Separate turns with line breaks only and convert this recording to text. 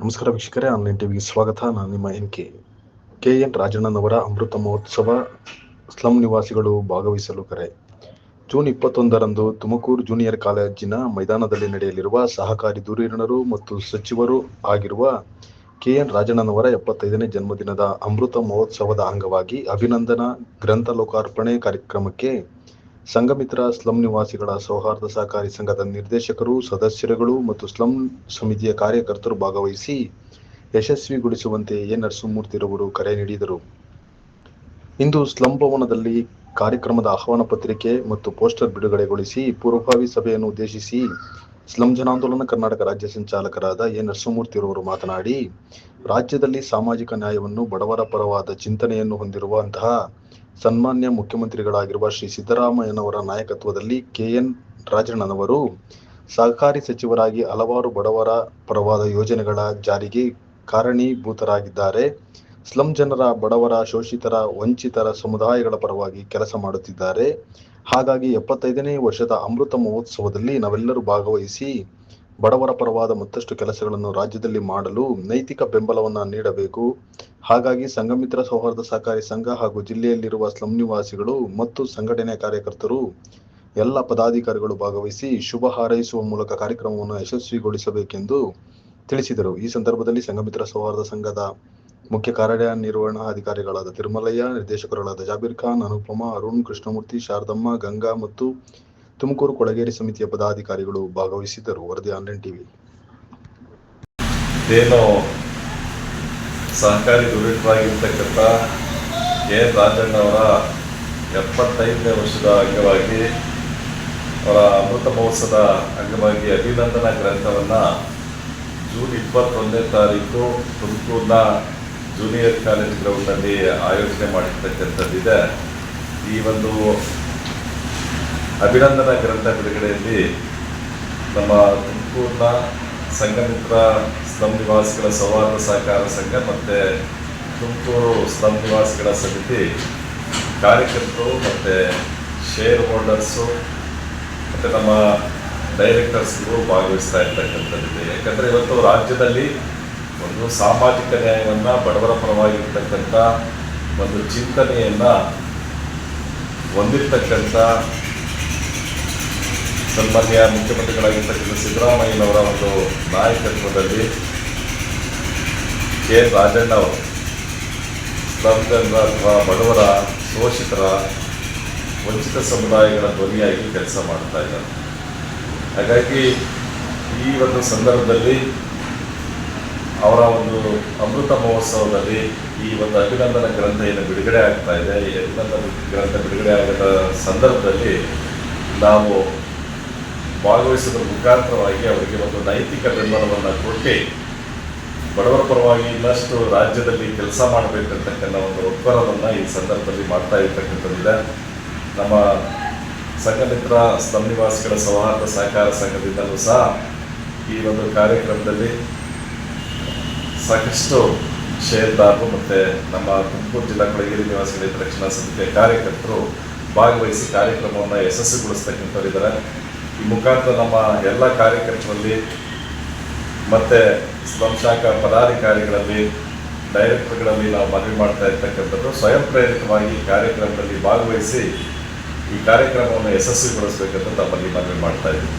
ನಮಸ್ಕಾರ ವೀಕ್ಷಕರೇ ಆನ್ಲೈನ್ ಟಿವಿಗೆ ಸ್ವಾಗತ. ನಾನು ನಿಮ್ಮ ಎನ್ ಕೆ ಕೆ ಎನ್ ರಾಜಣ್ಣನವರ ಅಮೃತ ಮಹೋತ್ಸವ ಸ್ಲಂ ನಿವಾಸಿಗಳು ಭಾಗವಹಿಸಲು ಕರೆ. ಜೂನ್ ಇಪ್ಪತ್ತೊಂದರಂದು ತುಮಕೂರು ಜೂನಿಯರ್ ಕಾಲೇಜಿನ ಮೈದಾನದಲ್ಲಿ ನಡೆಯಲಿರುವ ಸಹಕಾರಿ ಧುರೀಣರು ಮತ್ತು ಸಚಿವರು ಆಗಿರುವ ಕೆ ಎನ್ ರಾಜಣ್ಣನವರ ಎಪ್ಪತ್ತೈದನೇ ಜನ್ಮದಿನದ ಅಮೃತ ಮಹೋತ್ಸವದ ಅಂಗವಾಗಿ ಅಭಿನಂದನಾ ಗ್ರಂಥ ಲೋಕಾರ್ಪಣೆ ಕಾರ್ಯಕ್ರಮಕ್ಕೆ ಸಂಘಮಿತ್ರ ಸ್ಲಂ ನಿವಾಸಿಗಳ ಸೌಹಾರ್ದ ಸಹಕಾರಿ ಸಂಘದ ನಿರ್ದೇಶಕರು, ಸದಸ್ಯರುಗಳು ಮತ್ತು ಸ್ಲಂ ಸಮಿತಿಯ ಕಾರ್ಯಕರ್ತರು ಭಾಗವಹಿಸಿ ಯಶಸ್ವಿಗೊಳಿಸುವಂತೆ ಎ. ನರಸಿಂಹಮೂರ್ತಿರವರು ಕರೆ ನೀಡಿದರು. ಇಂದು ಸ್ಲಂ ಭವನದಲ್ಲಿ ಕಾರ್ಯಕ್ರಮದ ಆಹ್ವಾನ ಪತ್ರಿಕೆ ಮತ್ತು ಪೋಸ್ಟರ್ ಬಿಡುಗಡೆಗೊಳಿಸಿ ಪೂರ್ವಭಾವಿ ಸಭೆಯನ್ನು ಉದ್ದೇಶಿಸಿ ಸ್ಲಂ ಜನಾಂದೋಲನ ಕರ್ನಾಟಕ ರಾಜ್ಯ ಸಂಚಾಲಕರಾದ ಎ. ನರಸಿಂಹಮೂರ್ತಿರವರು ಮಾತನಾಡಿ, ರಾಜ್ಯದಲ್ಲಿ ಸಾಮಾಜಿಕ ನ್ಯಾಯವನ್ನು ಬಡವರ ಪರವಾದ ಚಿಂತನೆಯನ್ನು ಹೊಂದಿರುವಂತಹ ಸನ್ಮಾನ್ಯ ಮುಖ್ಯಮಂತ್ರಿಗಳಾಗಿರುವ ಶ್ರೀ ಸಿದ್ದರಾಮಯ್ಯನವರ ನಾಯಕತ್ವದಲ್ಲಿ ಕೆಎನ್ ರಾಜಣ್ಣನವರು ಸಹಕಾರಿ ಸಚಿವರಾಗಿ ಹಲವಾರು ಬಡವರ ಪರವಾದ ಯೋಜನೆಗಳ ಜಾರಿಗೆ ಕಾರಣೀಭೂತರಾಗಿದ್ದಾರೆ. ಸ್ಲಂ ಜನರ, ಬಡವರ, ಶೋಷಿತರ, ವಂಚಿತರ ಸಮುದಾಯಗಳ ಪರವಾಗಿ ಕೆಲಸ ಮಾಡುತ್ತಿದ್ದಾರೆ. ಹಾಗಾಗಿ ಎಪ್ಪತ್ತೈದನೇ ವರ್ಷದ ಅಮೃತ ಮಹೋತ್ಸವದಲ್ಲಿ ನಾವೆಲ್ಲರೂ ಭಾಗವಹಿಸಿ ಬಡವರ ಪರವಾದ ಮತ್ತಷ್ಟು ಕೆಲಸಗಳನ್ನು ರಾಜ್ಯದಲ್ಲಿ ಮಾಡಲು ನೈತಿಕ ಬೆಂಬಲವನ್ನು ನೀಡಬೇಕು. ಹಾಗಾಗಿ ಸಂಘಮಿತ್ರ ಸೌಹಾರ್ದ ಸಹಕಾರಿ ಸಂಘ ಹಾಗೂ ಜಿಲ್ಲೆಯಲ್ಲಿರುವ ಸ್ಲಂ ನಿವಾಸಿಗಳು ಮತ್ತು ಸಂಘಟನೆ ಕಾರ್ಯಕರ್ತರು, ಎಲ್ಲ ಪದಾಧಿಕಾರಿಗಳು ಭಾಗವಹಿಸಿ ಶುಭ ಹಾರೈಸುವ ಮೂಲಕ ಕಾರ್ಯಕ್ರಮವನ್ನು ಯಶಸ್ವಿಗೊಳಿಸಬೇಕೆಂದು ತಿಳಿಸಿದರು. ಈ ಸಂದರ್ಭದಲ್ಲಿ ಸಂಘಮಿತ್ರ ಸೌಹಾರ್ದ ಸಂಘದ ಮುಖ್ಯ ಕಾರ್ಯನಿರ್ವಹಣಾ ಅಧಿಕಾರಿಗಳಾದ ತಿರುಮಲಯ್ಯ, ನಿರ್ದೇಶಕರುಗಳಾದ ಜಾಬೀರ್ ಖಾನ್, ಅನುಪಮ, ಅರುಣ್, ಕೃಷ್ಣಮೂರ್ತಿ, ಶಾರದಮ್ಮ, ಗಂಗಾ ಮತ್ತು ತುಮಕೂರು ಕೊಳಗೇರಿ ಸಮಿತಿಯ ಪದಾಧಿಕಾರಿಗಳು ಭಾಗವಹಿಸಿದ್ದರು. ವರದಿ ಆನ್ಲೈನ್ ಟಿವಿ.
ಸಹಕಾರಿ ದುರಿತವಾಗಿರ್ತಕ್ಕಂಥ ಕೆ. ಎನ್ ರಾಜಣ್ಣವರ ಎಪ್ಪತ್ತೈದನೇ ವರ್ಷದ ಅಂಗವಾಗಿ ಅವರ ಅಮೃತ ಮಹೋತ್ಸವದ ಅಂಗವಾಗಿ ಅಭಿನಂದನಾ ಗ್ರಂಥವನ್ನು ಜೂನ್ ಇಪ್ಪತ್ತೊಂದನೇ ತಾರೀಕು ತುಮಕೂರಿನ ಜೂನಿಯರ್ ಕಾಲೇಜ್ ಗ್ರೌಂಡ್ನಲ್ಲಿ ಆಯೋಜನೆ ಮಾಡಿರ್ತಕ್ಕಂಥದ್ದಿದೆ. ಈ ಒಂದು ಅಭಿನಂದನಾ ಗ್ರಂಥ ಬಿಡುಗಡೆಯಲ್ಲಿ ನಮ್ಮ ತುಮಕೂರಿನ ಸಂಘಮಿತ್ರ ಸ್ಲಂ ನಿವಾಸಿಗಳ ಸೌಹಾರ್ದ ಸಹಕಾರ ಸಂಘ ಮತ್ತು ತುಮಕೂರು ಸ್ಲಂ ನಿವಾಸಿಗಳ ಸಮಿತಿ ಕಾರ್ಯಕರ್ತರು ಮತ್ತು ಶೇರ್ ಹೋಲ್ಡರ್ಸು ಮತ್ತು ನಮ್ಮ ಡೈರೆಕ್ಟರ್ಸ್ಗಳು ಭಾಗವಹಿಸ್ತಾ ಇರ್ತಕ್ಕಂಥದ್ದಿದೆ. ಯಾಕಂದರೆ ಇವತ್ತು ರಾಜ್ಯದಲ್ಲಿ ಒಂದು ಸಾಮಾಜಿಕ ನ್ಯಾಯವನ್ನು ಬಡವರ ಪರವಾಗಿರ್ತಕ್ಕಂಥ ಒಂದು ಚಿಂತನೆಯನ್ನು ಹೊಂದಿರ್ತಕ್ಕಂಥ ಸನ್ಮಾನ್ಯ ಮುಖ್ಯಮಂತ್ರಿಗಳಾಗಿರ್ತಕ್ಕಂಥ ಸಿದ್ದರಾಮಯ್ಯನವರ ಒಂದು ನಾಯಕತ್ವದಲ್ಲಿ ಕೆ. ಎನ್ ರಾಜಣ್ಣ ಅವರು ಅಥವಾ ಬಡವರ ಶೋಷಿತರ ವಂಚಿತ ಸಮುದಾಯಗಳ ಧ್ವನಿಯಾಗಿ ಕೆಲಸ ಮಾಡ್ತಾ ಇದ್ದಾರೆ. ಹಾಗಾಗಿ ಈ ಒಂದು ಸಂದರ್ಭದಲ್ಲಿ ಅವರ ಒಂದು ಅಮೃತ ಮಹೋತ್ಸವದಲ್ಲಿ ಈ ಒಂದು ಅಭಿನಂದನ ಗ್ರಂಥ ಏನು ಬಿಡುಗಡೆ ಆಗ್ತಾ ಇದೆ. ಈ ಅಭಿನಂದನ ಗ್ರಂಥ ಬಿಡುಗಡೆ ಆಗದ ಸಂದರ್ಭದಲ್ಲಿ ನಾವು ಭಾಗವಹಿಸೋದ್ರ ಮುಖಾಂತರವಾಗಿ ಅವರಿಗೆ ಒಂದು ನೈತಿಕ ಬೆಂಬಲವನ್ನು ಕೊಟ್ಟು ಬಡವರ ಪರವಾಗಿ ಇನ್ನಷ್ಟು ರಾಜ್ಯದಲ್ಲಿ ಕೆಲಸ ಮಾಡಬೇಕಂತಕ್ಕಂಥ ಒಂದು ಒಪ್ಪರವನ್ನು ಈ ಸಂದರ್ಭದಲ್ಲಿ ಮಾಡ್ತಾ ಇರ್ತಕ್ಕಂಥದ್ದಿದೆ. ನಮ್ಮ ಸಂಘಮಿತ್ರ ಸ್ಲಂ ನಿವಾಸಿಗಳ ಸೌಹಾರ್ದ ಸಹಕಾರ ಸಂಘದಿಂದಲೂ ಸಹ ಈ ಒಂದು ಕಾರ್ಯಕ್ರಮದಲ್ಲಿ ಸಾಕಷ್ಟು ಶೇರ್ದಾರರು ಮತ್ತು ನಮ್ಮ ತುಮಕೂರು ಜಿಲ್ಲಾ ಕೊಳಗೇರಿ ನಿವಾಸಿಗಳ ರಕ್ಷಣಾ ಸಮಿತಿಯ ಕಾರ್ಯಕರ್ತರು ಭಾಗವಹಿಸಿ ಕಾರ್ಯಕ್ರಮವನ್ನು ಯಶಸ್ವಿಗೊಳಿಸ್ತಕ್ಕಂಥವ್ರಿದ್ದಾರೆ. ಈ ಮುಖಾಂತರ ನಮ್ಮ ಎಲ್ಲ ಕಾರ್ಯಕರ್ತರಲ್ಲಿ ಮತ್ತು ಸ್ಲಂ ಶಾಖಾ ಪದಾಧಿಕಾರಿಗಳಲ್ಲಿ, ಡೈರೆಕ್ಟರ್ಗಳಲ್ಲಿ ನಾವು ಮನವಿ ಮಾಡ್ತಾ ಇರ್ತಕ್ಕಂಥದ್ದು, ಸ್ವಯಂ ಪ್ರೇರಿತವಾಗಿ ಕಾರ್ಯಕ್ರಮದಲ್ಲಿ ಭಾಗವಹಿಸಿ ಈ ಕಾರ್ಯಕ್ರಮವನ್ನು ಯಶಸ್ವಿಗೊಳಿಸಬೇಕಂತ ತಮ್ಮಲ್ಲಿ ಮನವಿ ಮಾಡ್ತಾ ಇದ್ದೀವಿ.